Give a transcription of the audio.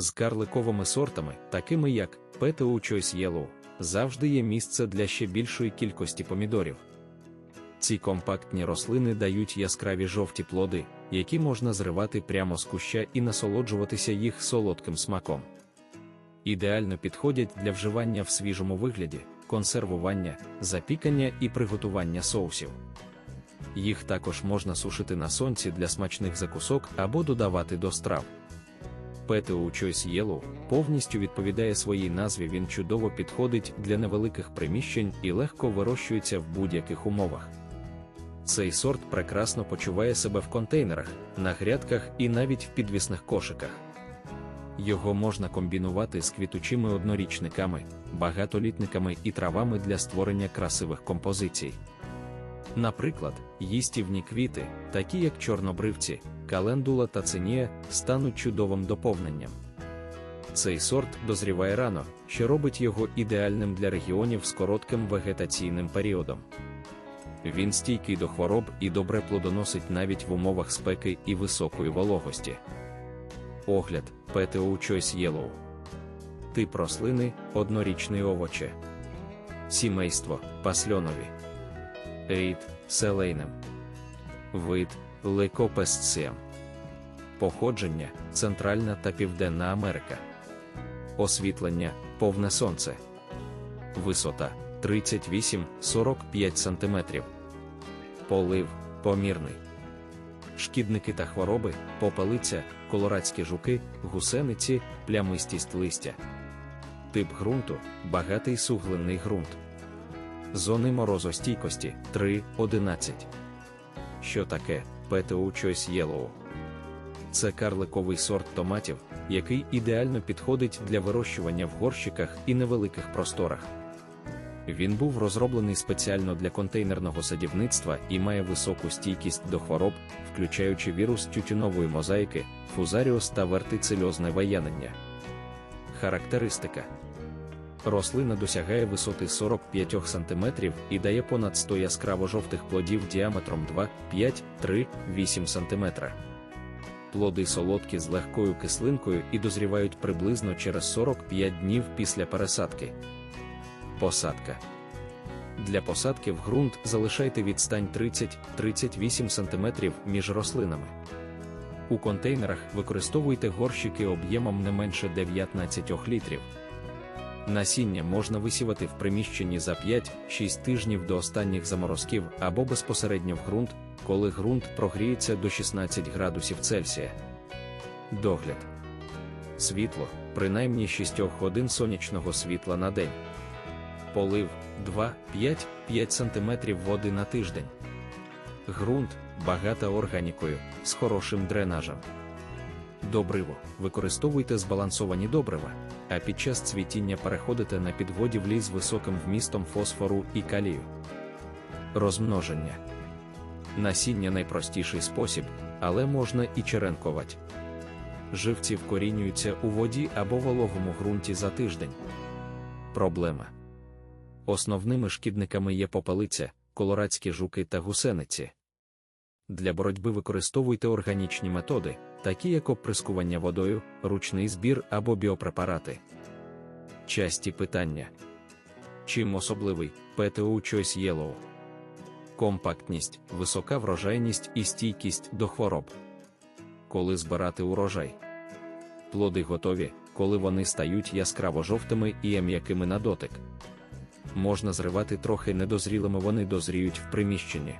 З карликовими сортами, такими як PTU Choice Yellow, завжди є місце для ще більшої кількості помідорів. Ці компактні рослини дають яскраві жовті плоди, які можна зривати прямо з куща і насолоджуватися їх солодким смаком. Ідеально підходять для вживання в свіжому вигляді, консервування, запікання і приготування соусів. Їх також можна сушити на сонці для смачних закусок або додавати до страв. PTU Choice Yellow повністю відповідає своїй назві, він чудово підходить для невеликих приміщень і легко вирощується в будь-яких умовах. Цей сорт прекрасно почуває себе в контейнерах, на грядках і навіть в підвісних кошиках. Його можна комбінувати з квітучими однорічниками, багатолітниками і травами для створення красивих композицій. Наприклад, їстівні квіти, такі як чорнобривці, календула та цинія, стануть чудовим доповненням. Цей сорт дозріває рано, що робить його ідеальним для регіонів з коротким вегетаційним періодом. Він стійкий до хвороб і добре плодоносить навіть в умовах спеки і високої вологості. Огляд PTO Choice Yellow. Тип рослини однорічний овоче. Сімейство пасльонові. Рід селейнем. Вид Лекопесціям. Походження Центральна та Південна Америка. Освітлення повне сонце. Висота 38-45 см. Полив помірний. Шкідники та хвороби, попелиця, колорадські жуки, гусениці, плямистість листя. Тип ґрунту багатий суглинний ґрунт. Зони морозостійкості 3-11. Що таке PTO Choice Yellow? Це карликовий сорт томатів, який ідеально підходить для вирощування в горщиках і невеликих просторах. Він був розроблений спеціально для контейнерного садівництва і має високу стійкість до хвороб, включаючи вірус тютюнової мозаїки, фузаріус та вертицельозне ваянення. Характеристика Рослина досягає висоти 45 см і дає понад 100 яскраво-жовтих плодів діаметром 2, 5, 3, 8 см. Плоди солодкі з легкою кислинкою і дозрівають приблизно через 45 днів після пересадки. Посадка. Для посадки в ґрунт залишайте відстань 30-38 см між рослинами. У контейнерах використовуйте горщики об'ємом не менше 19 літрів. Насіння можна висівати в приміщенні за 5-6 тижнів до останніх заморозків або безпосередньо в ґрунт, коли ґрунт прогріється до 16 градусів Цельсія. Догляд. Світло, принаймні 6 годин сонячного світла на день. Полив 2-5-5 см води на тиждень. Ґрунт багата органікою з хорошим дренажем. Добриво. Використовуйте збалансовані добрива, а під час цвітіння переходите на підгодівлі з високим вмістом фосфору і калію. Розмноження. Насіння найпростіший спосіб, але можна і черенкувати. Живці вкорінюються у воді або вологому ґрунті за тиждень. Проблема. Основними шкідниками є попелиця, колорадські жуки та гусениці. Для боротьби використовуйте органічні методи, такі як оприскування водою, ручний збір або біопрепарати. Часті питання. Чим особливий PTO Choice Yellow? Компактність, висока врожайність і стійкість до хвороб. Коли збирати урожай. Плоди готові, коли вони стають яскраво жовтими і м'якими на дотик. Можна зривати трохи недозрілими, вони дозріють в приміщенні.